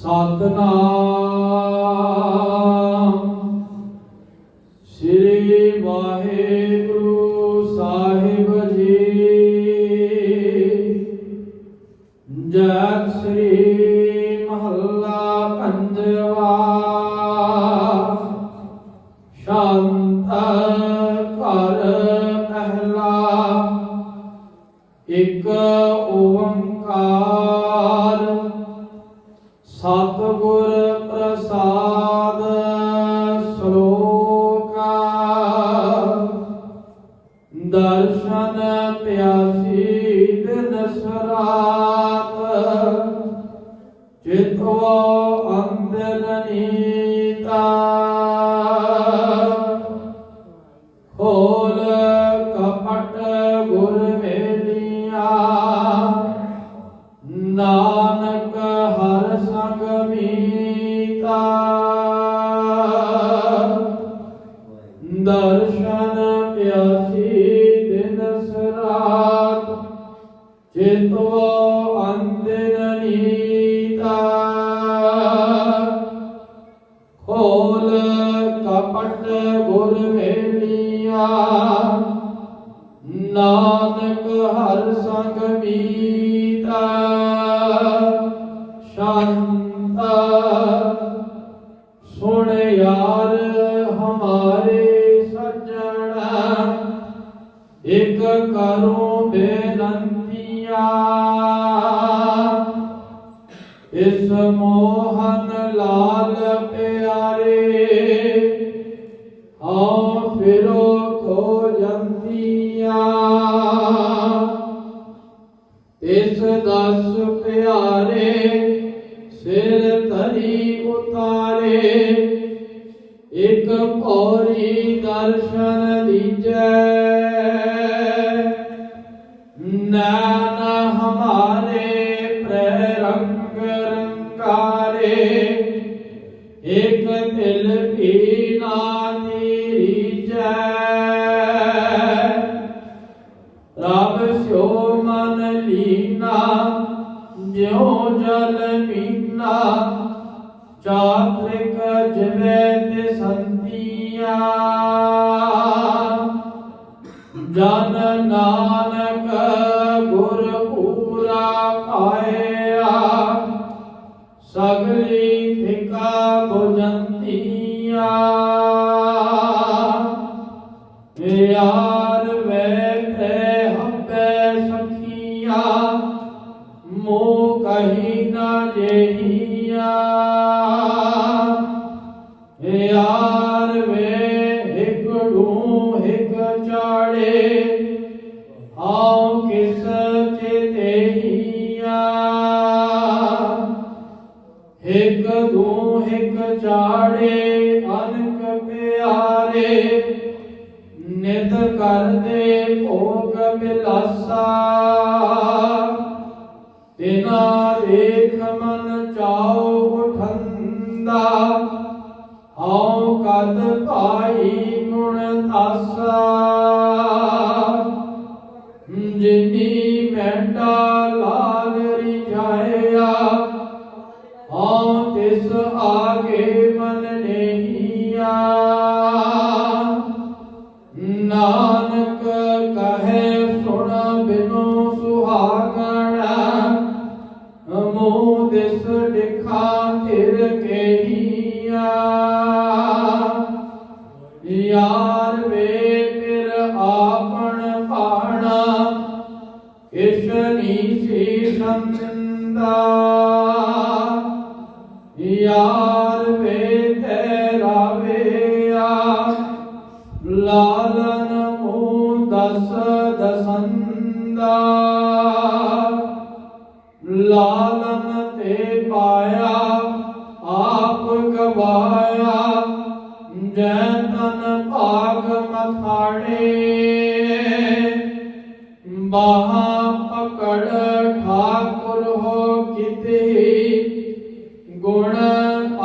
ਸਤਨਾਮ। ਸ੍ਰੀ ਵਾਹਿਗੁਰੂ ਸਾਹਿਬ ਜੀ। ਜੈ ਸ੍ਰੀ ਮਹੱਲਾ ਪੰਜਵਾ। ਸ਼ਾਂਤ ਕਰ ਪਹਿਲਾ। ਇੱਕ ਓੰਕਾਰ ਸਤਿਗੁਰ ਪ੍ਰਸਾਦ ਸ਼ਲੋਕ। ਦਰਸ਼ਨ ਪਿਆਸੀ ਦਿਨ ਸਰਾਤ ਚਿਤਵ ਅੰਦਨ ਨੀਤਾ ਦਰਸ਼ਨ ਪਿਆਸੀ ਦਿਨ ਸਰਾਤ ਚਿਤਵ ਅੰਦਨ ਨੀਤਾ। ਖੋਲ ਕਪਟ ਗੁਰ ਮੇਲੀਆਂ, ਨਾਨਕ ਹਰ ਸੰਗ ਮੀਤਾ। ਕਰੂੰ ਬੇਨੰਤੀਆਂ। ਇਸ ਮੋਹਨ ਲਾਲ ਪਿਆਰੇ ਆਉ ਫਿਰੋ ਖੋ ਜੰਤੀਆਂ। ਇਸ ਦਸ ਪਿਆਰੇ, ਸਿਰ ਧਰੀ ਉਤਾਰੇ। ਇੱਕ ਪੌਰੀ ਦਰਸ਼ਨ ਦੀਜੈ ਨਾਨ ਹਮਾਰੇ ਪ੍ਰਰੰਗ ਰੰਗਾਰੇ ਇਕ ਦਿਲ ਕੀ ਨਾਤੀ ਰੀਜੈ ਰਬ ਸਿਓ ਮਨ ਲੀਨਾ, ਜਿਉ ਜਲ ਮੀਨਾ, ਚਾਤ੍ਰਿਕ ਜਿਵੇਂ ਤੇ ਸੰਤੀਆਂ। ਜਨ ਨਾਨਕ ਯਾਰ ਵੇਖੇ ਹੱਬੇ ਸਖੀਆਂ ਮੋ ਕਹੀ ਨਾ ਜੇਹੀਆਂ। ਯਾਰ ਵੇ ਇੱਕ ਢੂ ਇੱਕ ਚਾੜੇ ਆਉ ਕਿਸ ਚਿਤੇਹੀਆਂ ਇੱਕ ਦੂ ਇੱਕ ਚਾੜੇ, ਅਨਕ ਪਿਆਰੇ ਨਿਤ ਕਰਦੇ ਭੋਗ ਬਿਲਾਸਾ। ਤਿਨਾ ਦੇਖ ਮਨ ਚਾਉ ਉਠੰਦਾ। ਹਉ ਕਦ ਭਾਈ ਗੁਣ ਤਾਸਾ। ਬਿਨੋ ਮੋਹ ਦਿਸ ਦਿਖਾ ਧਿਰ ਕਹੀਆ। ਯਾਰ ਵੇ ਫਿਰ ਆਪਣ ਪਾਣਾ ਕਿਛ ਸੀ ਸੰਤੰਦਾ। ਯਾਰ ਵੇ ਤੇਰਾ ਵੇਆ ਲਾਲਨ ਮੂੰ ਦਸ ਦਸੰਦਾ। ਲਾਲਨ ਤੇ ਪਾਇਆ, ਆਪ ਗਵਾਇਆ, ਜੈ ਤਨ ਭਾਗ ਮਥਾੜੇ ਬਾਹਾਂ ਪਕੜ ਠਾਕੁਰ ਹੋ ਕਿਤੇ, ਗੁਣ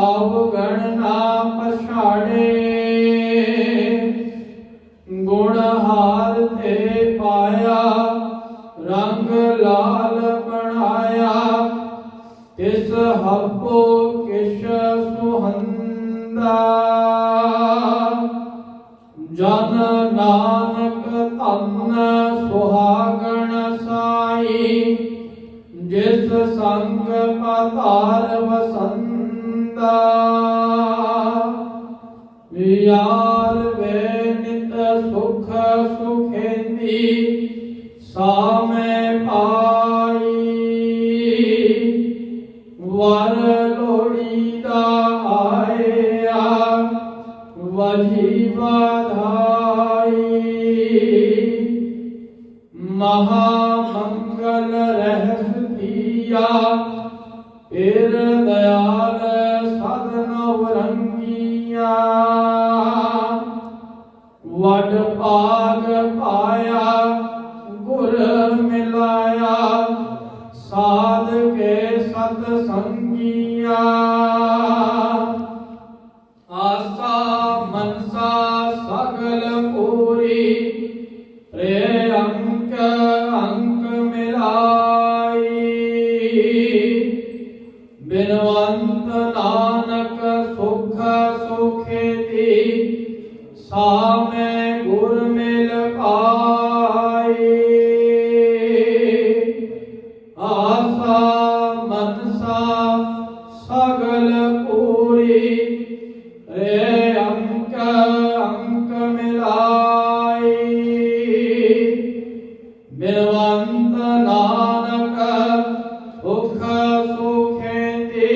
ਅਵਗਣ ਨਾ ਪਛਾੜੇ। ਸੰਗ ਵਸੰਦਾ ਯਾਰ ਵੇ ਨਿਤ ਸੁਖ ਸੁਖੇਂਦੀ ਸਾਮੇ ਪਾਈ। ਵਰ ਲੋੜੀ ਦਾ ਆਇਆ, ਵਜੀ ਵਾਧਾਈ। ਮਹਾ ਮੰਗਲ ਰਹਿਸ ਦੀਆ ਫਿਰ ਦਇਆਲ ਸਦਨ ਵਰੰਗੀਆਂ ਵਡ ਭਾਗ ਪਾਇਆ, ਗੁਰ ਮਿਲਾਇਆ, ਸਾਧ ਕੇ ਸਤ ਸੰਗੀਆਂ। ਆਸਾ ਮਨਸਾ ਸਗਲ ਪੂਰੀ ਰੇ ਸਾਮੇ ਗੁਰ ਮਿਲ ਪਾਈ ਆਸਾ ਮਨਸਾ ਸਗਲ ਪੂਰੀ। ਰੇ ਅੰਕ ਅੰਕ ਮਿਲਾਈ ਬਿਨਵੰਤ ਨਾਨਕ ਸੁਖ ਸੁਖੇ ਦੀ